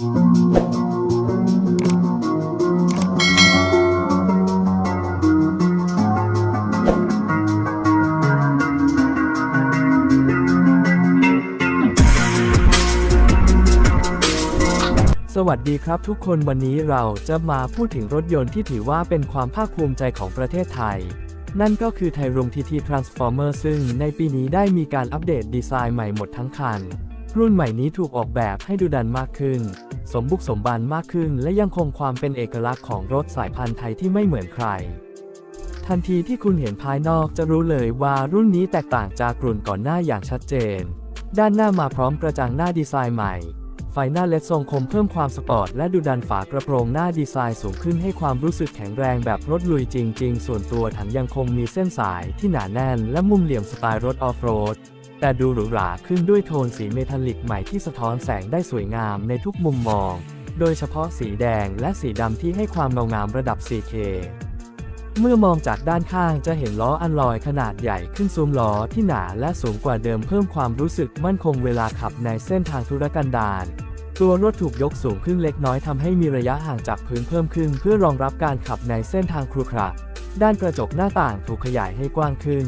สวัสดีครับทุกคนวันนี้เราจะมาพูดถึงรถยนต์ที่ถือว่าเป็นความภาคภูมิใจของประเทศไทย นั่นก็คือไทยรุงทีทีทรานส์ฟอร์เมอร์ซึ่งในปีนี้ได้มีการอัปเดตดีไซน์ใหม่หมดทั้งคัน รุ่นใหม่นี้ถูกออกแบบให้ดูดันมากขึ้น สมบุกสมบันมากขึ้น และยังคงความเป็นเอกลักษณ์ของรถสายพันธุ์ไทยที่ไม่เหมือนใคร ทันทีที่คุณเห็นภายนอกจะรู้เลยว่ารุ่นนี้แตกต่างจากรุ่นก่อนหน้าอย่างชัดเจน ด้านหน้ามาพร้อมกระจังหน้าดีไซน์ใหม่ ไฟหน้าเลดทรงคมเพิ่มความสปอร์ตและดูดันฝากระโปรงหน้าดีไซน์สูงขึ้นให้ความรู้สึกแข็งแรงแบบรถลุยจริง ๆ ส่วนตัวถังยังคงมีเส้นสายที่หนาแน่น และมุมเหลี่ยมสไตล์รถออฟโรด แต่ดูหรูหราขึ้นด้วยโทนสีเมทัลลิกใหม่ที่สะท้อนแสงได้สวยงามในทุกมุมมอง โดยเฉพาะสีแดงและสีดำที่ให้ความเงางามระดับ 4K เมื่อมองจากด้านข้างจะเห็นล้ออันลอยขนาดใหญ่ขึ้นซุ้มล้อที่หนาและสูงกว่าเดิมเพิ่มความรู้สึกมั่นคงเวลาขับในเส้นทางธุรกันดารตัวรถถูกยกสูงขึ้นเล็กน้อยทำให้มีระยะห่างจากพื้นเพิ่มขึ้น เพื่อรองรับการขับในเส้นทางครุขระด้านกระจกหน้าต่างถูกขยายให้กว้างขึ้น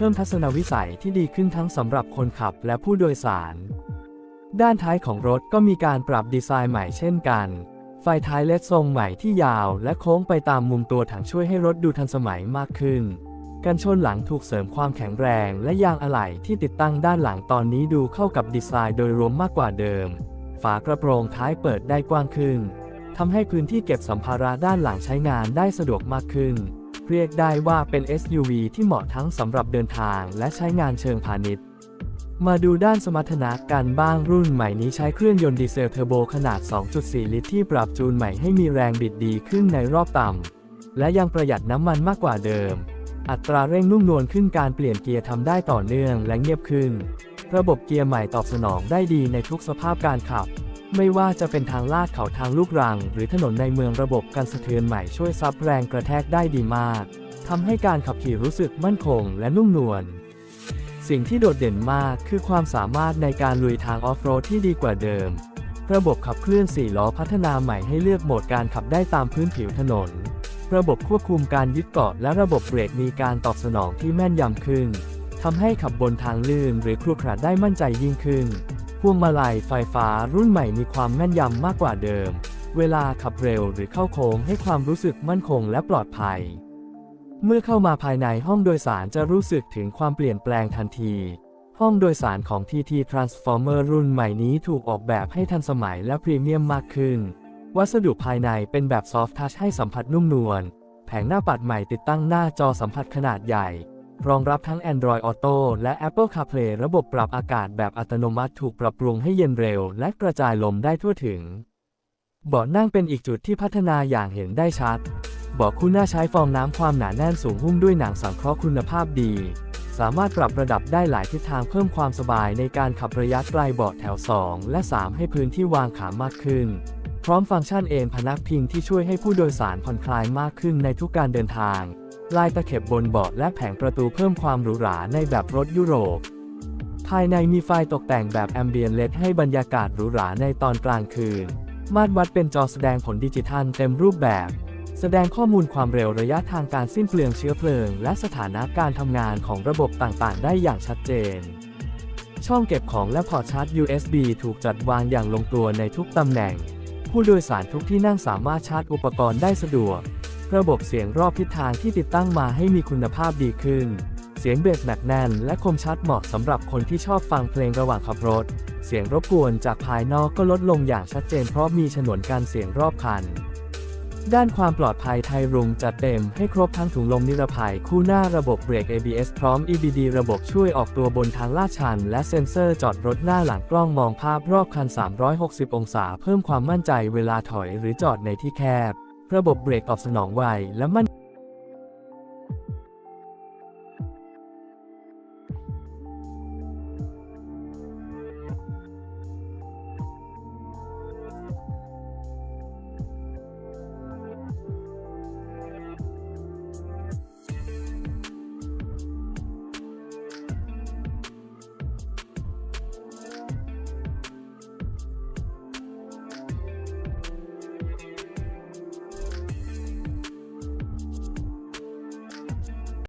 เพิ่มทัศนวิสัยที่ดีขึ้นทั้งสำหรับคนขับและผู้โดยสาร ด้านท้ายของรถก็มีการปรับดีไซน์ใหม่เช่นกัน ไฟท้ายเลดทรงใหม่ที่ยาวและโค้งไปตามมุมตัวถังช่วยให้รถดูทันสมัยมากขึ้น กันชนหลังถูกเสริมความแข็งแรงและยางอะไหล่ที่ติดตั้งด้านหลังตอนนี้ดูเข้ากับดีไซน์โดยรวมมากกว่าเดิม ฝากระโปรงท้ายเปิดได้กว้างขึ้นทำให้พื้นที่เก็บสัมภาระด้านหลังใช้งานได้สะดวกมากขึ้น เรียกได้ว่าเป็น SUV ที่เหมาะทั้งสำหรับเดินทางและใช้งานเชิงพาณิชย์ มาดูด้านสมรรถนะกันบ้างรุ่นใหม่นี้ใช้เครื่องยนต์ดีเซลเทอร์โบขนาด 2.4 ลิตรที่ปรับจูนใหม่ให้มีแรงบิดดีขึ้นในรอบต่ำ และยังประหยัดน้ำมันมากกว่าเดิม อัตราเร่งนุ่มนวลขึ้นการเปลี่ยนเกียร์ทำได้ต่อเนื่องและเงียบขึ้น ระบบเกียร์ใหม่ตอบสนองได้ดีในทุกสภาพการขับ ไม่ว่าจะเป็นทางลาดเขาทางลูกรัง หรือถนนในเมืองระบบกันสะเทือนใหม่ช่วยซับแรงกระแทกได้ดีมากทำให้การขับขี่รู้สึกมั่นคงและนุ่มนวลสิ่งที่โดดเด่นมากคือความสามารถในการลุยทางออฟโรดที่ดีกว่าเดิม ระบบขับเคลื่อน4ล้อพัฒนาใหม่ให้เลือกโหมดการขับได้ตามพื้นผิวถนน ระบบควบคุมการยึดเกาะและระบบเบรกมีการตอบสนองที่แม่นยำขึ้นทำให้ขับบนทางลื่นหรือครุขระได้มั่นใจยิ่งขึ้น พวงมาลัยไฟฟ้ารุ่นใหม่มีความแม่นยำมากกว่าเดิม เวลาขับเร็วหรือเข้าโค้งให้ความรู้สึกมั่นคงและปลอดภัย เมื่อเข้ามาภายในห้องโดยสารจะรู้สึกถึงความเปลี่ยนแปลงทันที ห้องโดยสารของ TT Transformer รุ่นใหม่นี้ถูกออกแบบให้ทันสมัยและพรีเมียมมากขึ้น วัสดุภายในเป็นแบบซอฟท์ทัชให้สัมผัสนุ่มนวล แผงหน้าปัดใหม่ติดตั้งหน้าจอสัมผัสขนาดใหญ่ รองรับทั้ง Android Auto และ Apple CarPlay ระบบปรับอากาศแบบอัตโนมัติถูกปรับปรุงให้เย็นเร็ว และกระจายลมได้ทั่วถึง เบาะนั่งเป็นอีกจุดที่พัฒนาอย่างเห็นได้ชัด เบาะคู่หน้าใช้ฟองน้ำความหนาแน่นสูงหุ้มด้วยหนังสังเคราะห์คุณภาพดี สามารถปรับระดับได้หลายทิศทางเพิ่มความสบายในการขับระยะไกลเบาะแถว 2 และ 3 ให้พื้นที่วางขามากขึ้น พร้อมฟังก์ชันเอนพนักพิงที่ช่วยให้ผู้โดยสารผ่อนคลายมากขึ้นในทุกการเดินทาง ลายตะเข็บบนเบาะและแผงประตูเพิ่มความหรูหราในแบบรถยุโรป ภายในมีไฟตกแต่งแบบแอมเบียนเลดให้บรรยากาศหรูหราในตอนกลางคืน มาตรวัดเป็นจอแสดงผลดิจิทัลเต็มรูปแบบ แสดงข้อมูลความเร็วระยะทางการสิ้นเปลืองเชื้อเพลิง และสถานะการทำงานของระบบต่างๆ ได้อย่างชัดเจน ช่องเก็บของและพอร์ตชาร์จ USB ถูกจัดวางอย่างลงตัวในทุกตำแหน่ง ผู้โดยสารทุกที่นั่งสามารถชาร์จอุปกรณ์ได้สะดวก ระบบเสียงรอบทิศทางที่ติดตั้งมาให้มีคุณภาพดีขึ้น เสียงเบสแมกแน่นและคมชัดเหมาะสำหรับคนที่ชอบฟังเพลงระหว่างขับรถ เสียงรบกวนจากภายนอกก็ลดลงอย่างชัดเจนเพราะมีฉนวนกันเสียงรอบคัน ด้านความปลอดภัยไทยรุงจัดเต็มให้ครบทั้งถุงลมนิรภัยคู่หน้าระบบเบรก ABS พร้อม EBD ระบบช่วยออกตัวบนทางลาดชัน และเซ็นเซอร์จอดรถหน้าหลังกล้องมองภาพรอบคัน 360 องศา เพิ่มความมั่นใจเวลาถอยหรือจอดในที่แคบ ระบบเบรกตอบสนองไวและมั่น